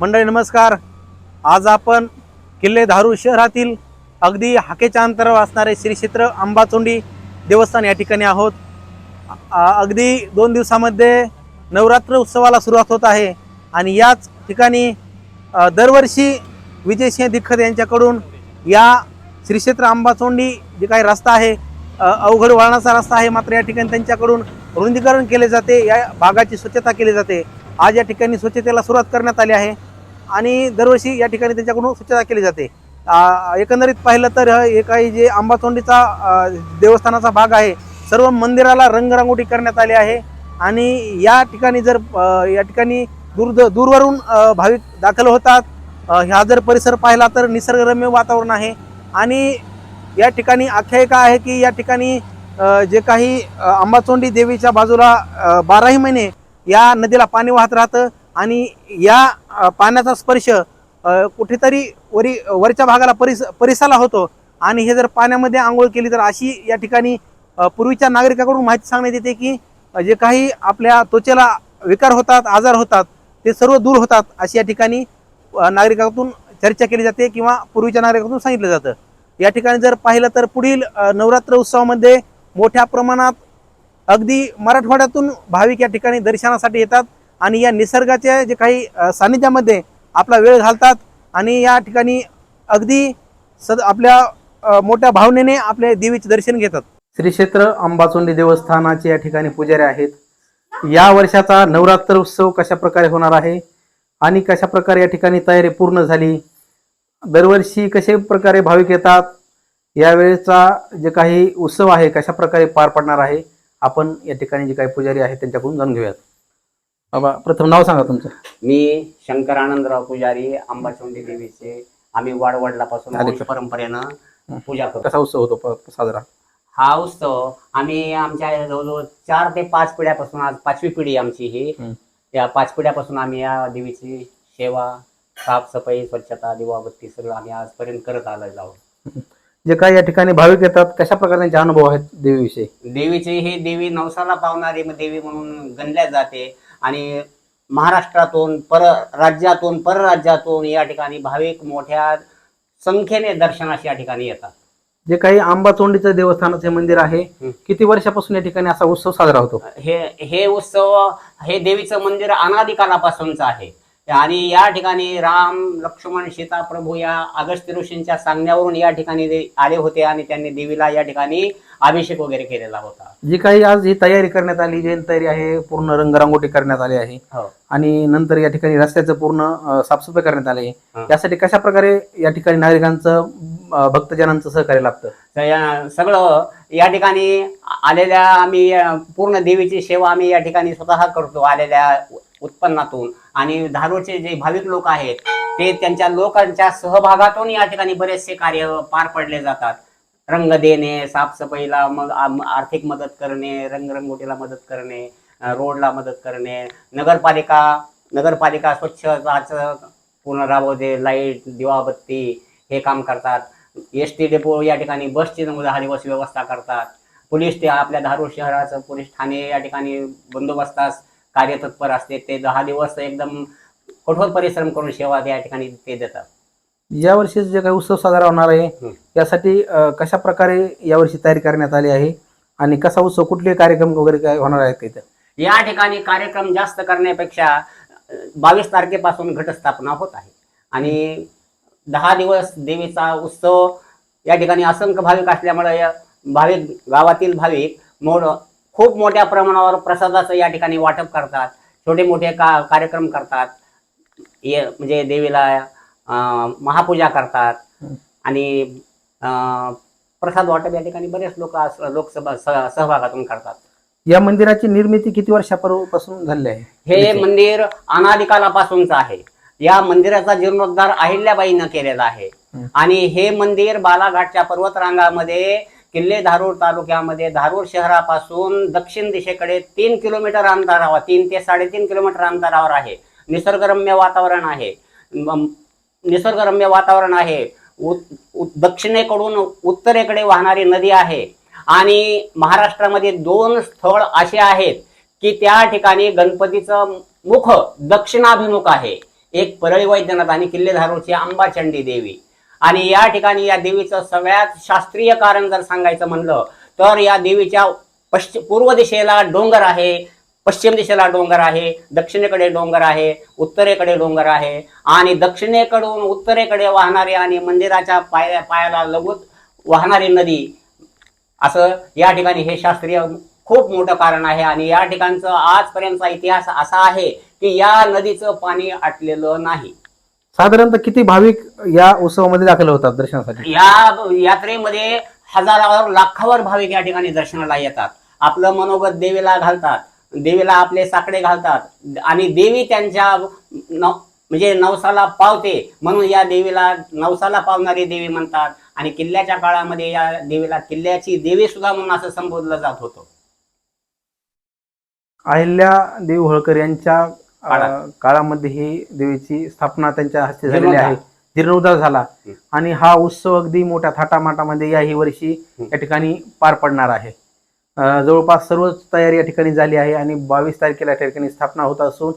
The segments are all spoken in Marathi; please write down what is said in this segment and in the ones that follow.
मंडळी नमस्कार. आज आपण किल्ले धारू शहरातील अगदी हाकेच्या अंतरावर असणारे श्री क्षेत्र अंबाचोंडी देवस्थान या ठिकाणी आहोत. अगदी दोन दिवसामध्ये नवरात्र उत्सवाला सुरुवात होत आहे आणि याच ठिकाणी दरवर्षी विजयसिंह दीक्षित यांच्याकडून या श्री क्षेत्र अंबाचोंडी जे काही रस्ता आहे अवघड वळणाचा रस्ता आहे मात्र या ठिकाणी त्यांच्याकडून रुंदीकरण केले जाते या भागाची स्वच्छता केली जाते. आज या ठिकाणी स्वच्छतेला सुरुवात करण्यात आली आहे आणि दरवर्षी या ठिकाणी त्यांच्याकडून स्वच्छता केली जाते. एकंदरीत पाहिलं तर हे काही जे आंबाचोंडीचा देवस्थानाचा भाग आहे सर्व मंदिराला रंगरंगोटी करण्यात आली आहे आणि या ठिकाणी जर या ठिकाणी दूर दूरवरून भाविक दाखल होतात ह्या हा जर परिसर पाहिला तर निसर्गरम्य वातावरण आहे आणि या ठिकाणी आख्यायिका आहे की या ठिकाणी जे काही आंबाचोंडी अंबाचोंडी देवीच्या बाजूला बाराही महिने या नदीला पाणी वाहत राहतं आणि या पाण्याचा स्पर्श कुठेतरी वरी वरच्या भागाला परिस परिसाला होतो. आणि हे जर पाण्यामध्ये आंघोळ केली तर अशी या ठिकाणी पूर्वीच्या नागरिकाकडून माहिती सांगण्यात येते की जे काही आपल्या त्वचेला विकार होतात आजार होतात ते सर्व दूर होतात अशी या ठिकाणी नागरिकातून चर्चा केली जाते किंवा पूर्वीच्या नागरिकातून सांगितलं जातं. या ठिकाणी जर पाहिलं तर पुढील नवरात्र उत्सवामध्ये मोठ्या प्रमाणात अगदी मराठवाड्यातून भाविक या ठिकाणी दर्शनासाठी येतात आणि या निसर्गाच्या जे काही सान्निध्यामध्ये सानिध्यामध्ये आपला वेळ घालतात आणि या ठिकाणी अगदी सद आपल्या मोठ्या भावनेने आपले देवीचे दर्शन घेतात. श्री क्षेत्र अंबाचोंडी देवस्थानाचे या ठिकाणी पुजारी आहेत. या वर्षाचा नवरात्र उत्सव कशा प्रकारे होणार आहे आणि कशा प्रकारे या ठिकाणी तयारी पूर्ण झाली? दरवर्षी कशा प्रकारे भाविक येतात? यावेळेचा जे काही उत्सव आहे कशा प्रकारे पार पडणार आहे? आपण या ठिकाणी जे काही पुजारी आहेत त्यांच्याकडून जाणून घेऊयात. बाबा प्रथम नाव सांगा तुमचं. मी शंकर आनंदराव पुजारी अंबाचोंडी देवीचे आम्ही वाडवडिलापासून अरे वंश परंपरेनं पूजा करतो. कसा उत्सव होतो प- साजरा? हा उत्सव आम्ही आमच्या जवळजवळ चार ते पाच पिढ्यापासून आज पाचवी पिढी आमची ही. हं. या पाच पिढ्यापासून आम्ही या देवीची सेवा साफसफाई स्वच्छता दिवाबत्ती सगळं आम्ही आजपर्यंत करत आलेलो आहोत. जे काही या ठिकाणी भाविक येतात कशा प्रकारे त्यांचे अनुभव आहेत देवीविषयी? देवीची ही देवी नवसाला पावणारी देवी म्हणून गणल्या जाते. आणि महाराष्ट्रातून पर राज्यातून परराज्यातून या ठिकाणी भाविक मोठ्या संख्येने दर्शनास या ठिकाणी येतात. जे काही आंबाचोंडीचं देवस्थानाचे मंदिर आहे. किती वर्षापासून या ठिकाणी असा उत्सव साजरा होतो? हे हे उत्सव हे देवीचं मंदिर अनादिकालापासूनच आहे. आणि या ठिकाणी राम लक्ष्मण सीता प्रभू या अगस्त्य ऋषींच्या सांगण्यावरून या ठिकाणी ते आले होते आणि त्यांनी देवीला या ठिकाणी अभिषेक वगैरे केलेला होता. जी काही आज ही तयारी करण्यात आली जी तयारी आहे पूर्ण रंगरांगोटी करण्यात आली आहे हो. आणि नंतर या ठिकाणी रस्त्याचं पूर्ण अ, साफसफाई करण्यात आली आहे. हं. यासाठी कशा प्रकारे या ठिकाणी नागरिकांचं अ, भक्तजनांचं सहकार्य लागतं तर या सगळं या ठिकाणी आलेल्या आम्ही अ, पूर्ण देवीची सेवा आम्ही या ठिकाणी स्वतः करतो. आलेल्या उत्पन्नातून. आणि धारूरचे जे भाविक लोक आहेत ते त्यांच्या लोकांच्या सहभागातून या ठिकाणी बरेचसे कार्य पार पडले जातात. रंग देणे साफसफाईला मग आर्थिक मदत करणे रंगरंगोटीला मदत करणे रोडला मदत करणे नगरपालिका नगरपालिका स्वच्छताचं पूर्ण राबवते लाइट दिवाबत्ती हे काम करतात. एस टी डेपो या ठिकाणी बसची दहा दिवस व्यवस्था करतात. पोलीस ते आपल्या धारूर शहराचं पोलीस ठाणे या ठिकाणी बंदोबस्तास कार्यतत्पर असते ते दहा दिवस एकदम कठोर परिश्रम करून सेवा या ठिकाणी ते देतात. यावर्षी जे काही उत्सव साजरा होणार आहे. यासाठी कशा प्रकारे यावर्षी तयारी करण्यात आली आहे आणि कसा उत्सव कुठले कार्यक्रम वगैरे काय होणार आहेत इथं? या ठिकाणी कार्यक्रम जास्त करण्यापेक्षा बावीस तारखेपासून घटस्थापना होत आहे. आणि दहा दिवस देवीचा उत्सव या ठिकाणी असंख्य भाविक असल्यामुळे भाविक गावातील भाविक मोठ खूप मोठ्या प्रमाणावर प्रसादाचं या ठिकाणी वाटप करतात छोटे मोठे का कार्यक्रम करतात. ये म्हणजे देवीला महापूजा करतात. आणि प्रसाद वाटप या ठिकाणी बरेच लोक लोकसभा सह- सहभागातून करतात. या मंदिराची निर्मिती किती वर्षापासून झाली आहे? हे मंदिर अनादिकालापासूनच आहे. या मंदिराचा जीर्णोद्धार अहिल्याबाईनं केलेला आहे. आणि हे मंदिर बालाघाटच्या पर्वतरांगामध्ये किल्ले धारूर तालुक्यामध्ये धारूर शहरापासून दक्षिण दिशेकडे तीन किलोमीटर अंतरावर तीन ते साडेतीन किलोमीटर अंतरावर आहे. निसर्गरम्य वातावरण आहे. निसर्गरम्य वातावरण आहे. उत- दक्षिणेकडून उत्तरेकडे वाहणारी नदी आहे. आणि महाराष्ट्रामध्ये दोन स्थळ असे आहेत की त्या ठिकाणी गणपतीचं मुख दक्षिणाभिमुख आहे. एक परळी वैद्यनाथ आणि किल्ले धारूरची अंबाचंडी देवी. आणि या ठिकाणी या देवीचं सगळ्यात शास्त्रीय कारण जर सांगायचं म्हणलं तर या देवीच्या पश्चिम पूर्व दिशेला डोंगर आहे पश्चिम दिशेला डोंगर आहे दक्षिणेकडे डोंगर आहे उत्तरेकडे डोंगर आहे आणि दक्षिणेकडून उत्तरेकडे वाहणारी आणि मंदिराच्या पाया पायाला लगूत वाहणारी नदी असं या ठिकाणी हे शास्त्रीय खूप मोठं कारण आहे. आणि या ठिकाणचं आजपर्यंतचा इतिहास असा आहे की या नदीचं पाणी आटलेलं नाही. साधारणतः किती भाविक या उत्सवामध्ये दाखल होतात दर्शनासाठी? या यात्रेमध्ये हजारावर लाखावर भाविक या ठिकाणी दर्शनाला येतात. आपलं मनोगत देवीला घालतात देवीला आपले साकडे घालतात आणि देवी त्यांच्या म्हणजे नवसाला पावते म्हणून या देवीला नवसाला पावणारी देवी म्हणतात आणि किल्ल्याच्या काळामध्ये या देवीला किल्ल्याची देवी सुद्धा म्हणून असं संबोधलं जात होतं. अहिल्या देवी होळकर यांच्या अं. काळामध्ये ही देवीची स्थापना त्यांच्या हस्ते झालेली. आहे जीर्णोद्धार झाला. आणि हा उत्सव अगदी मोठ्या थाटामाटामध्ये याही वर्षी. या ठिकाणी पार पडणार आहे अं, जवळपास सर्वच तयारी या ठिकाणी झाली आहे आणि बावीस तारखेला या ठिकाणी स्थापना होत असून.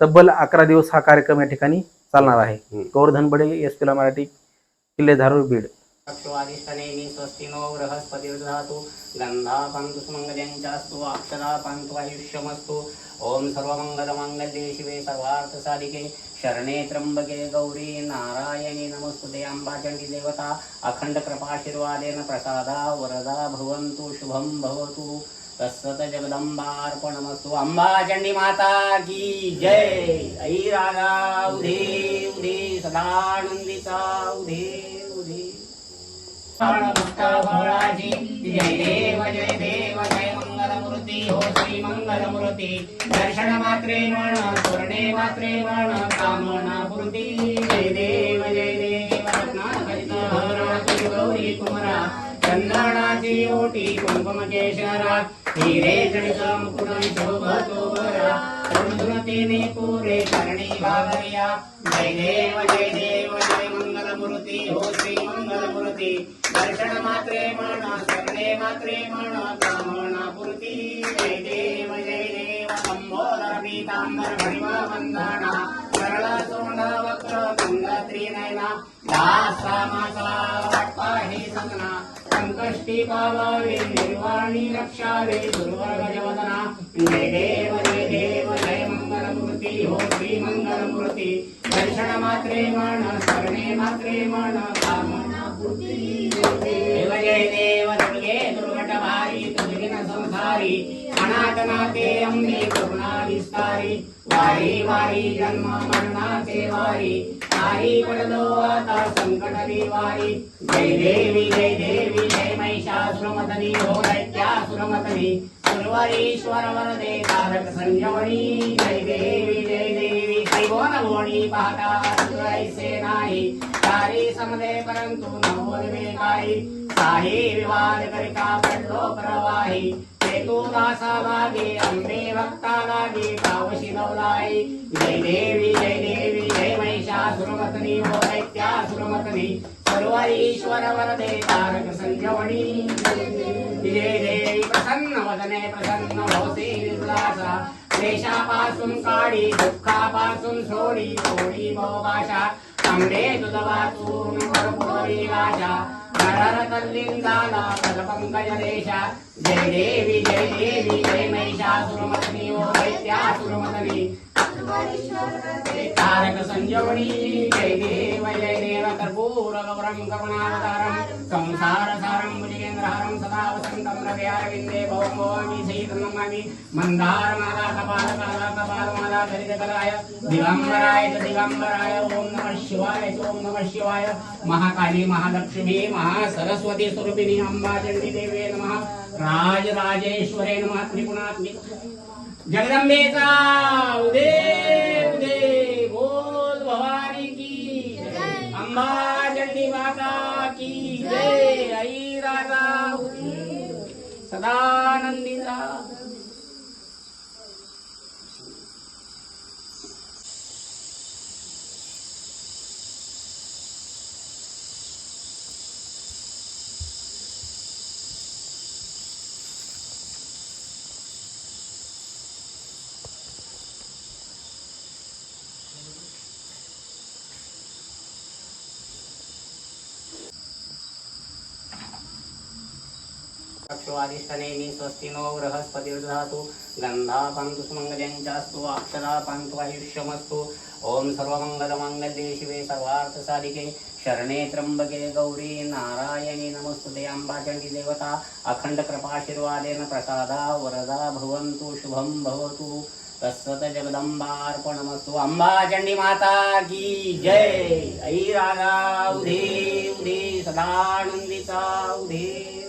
तब्बल अकरा दिवस हा कार्यक्रम या ठिकाणी चालणार आहे. गोवर्धन बडे एस पिला मराठी किल्ले धारूर बीड अक्षवादिष्टनेमी स्वस्ति नो बृहस्पतिर्दधातु। गन्धा पन्तु सुमङ्गल्यञ्चास्तु अक्षरा आयुष्यमस्तु। ॐ सर्वमङ्गलमाङ्गल्ये शिवे सर्वार्थसाधिके। शरणे त्र्यम्बके गौरी नारायणी नमस्तुते अम्बाचण्डी देवता अखण्ड कृपाशीर्वादेन प्रसादा वरदा भवन्तु शुभं भवतु। तत्सत जगदम्बार्पणमस्तु। अम्बाचण्डी माता की जय। ऐ रागा उधे उधे सदानंदीचा उधे उधे जय देव जय देव जय मंगलमूर्ती। हो श्री मंगलमूर्ती। दर्शन मात्रे म्हण स्वर्णे मात्रे म्हण कामना पूर्ती जय देव जय देव रत्नाकरित गौरी कुमरा। चंदनाची ओटी कुंकुम केशरा हिरे जडित मुकुट शोभतो बरा तिने पुरे करणी भागरिया जय देव जय देव जय मंगलमूर्ती। हो पुरती दर्शन मात्रे म्हणा शरणे मात्रे म्हणा कामना पुरती जय देव जय देव संबोधर पीतांबर भरिम वंदना सरळ सोंड वक्र गंग त्रिनयना दासा माझा वाटपा हे सगना संकष्टी पावावे निर्वाणी रक्षावे दुर्वर्ग जवदना जय देव जय देव जय मंगलमूर्ती हो श्री मंगलमूर्ती दर्शन मात्रे म्हण स्मरणे मात्रे म्हण कामना पूर्ती देव जय देव दुर्गे दुर्घट भारी तुझिन संसारी अनाथनाथे अंबे करुणा विस्तारी वारी वारी जन्म मरणाचे वारी तारी पडलो आता संकट वारी जय देवी जय देवी जय महिषासुरमतनी हो दैत्यासुरमतनी कोण वरदे जय देवी जय देवी पाहता ऐसे नाही. सारी समदे परंतु नवोदे काही काही विवाद करिता पडलो प्रवाही. दासा अंबे भक्ता लागे कावशी नवलाई. जय देवी जय देवी जय महिषासुरमतनी सर्व ईश्वर वरदे तारक संजवणी जय देवी प्रसन्न वदने प्रसन्न भवसे विश्वासा देशापासून काढी दुःखापासून सोडी सोडी भाषा तांबे तुझ वाचून भरपुरी राजा नरर तल्लीन झाला कल्पंकज देशा. जय देवी जय देवी जय महिषासुरमतनी ओ दैत्यासुरमतनी तारक संजीवनी जय देव जय देव कर्पूर गौरम करुणावतारम संसार सारम भुजगेंद्रहारम सदा वसंतम हृदयारविंदे भौमोमि सहितनमामि मंदार माला कपाल काला कपाल माला धरित कलाय दिगंबराय च दिगंबराय ओम नमः शिवाय च ओम नमः शिवाय महाकाली महालक्ष्मी महासरस्वती स्वरूपिणी अंबा चंडी देवे नमः राजराजेश्वरे नमः त्रिगुणात्मिक जगदंबेचा उदे उदे बोल भवानी की अंबा चंडी माता की जय। आई राजा। सदा अक्षवादिष्टनेमि स्वस्ति नो बृहस्पतिर्दधातु गन्धा पन्तु सुमङ्गल्यञ्चास्तु अक्षरा पन्तु आयुष्यमस्तु। ॐ सर्वमङ्गलमङ्गल्ये शिवे सर्वार्थसाधिके शरणे त्र्यम्बके गौरी नारायणी नमस्तुते अम्बाचण्डी देवता अखण्डकृपाशीर्वादेन प्रसादा वरदा भवन्तु शुभं भवतु। तस्वत जगदम्बार्पणमस्तु। अम्बाचण्डी माता की जय। ऐ राधा उधे उधे सदानन्दिता उधे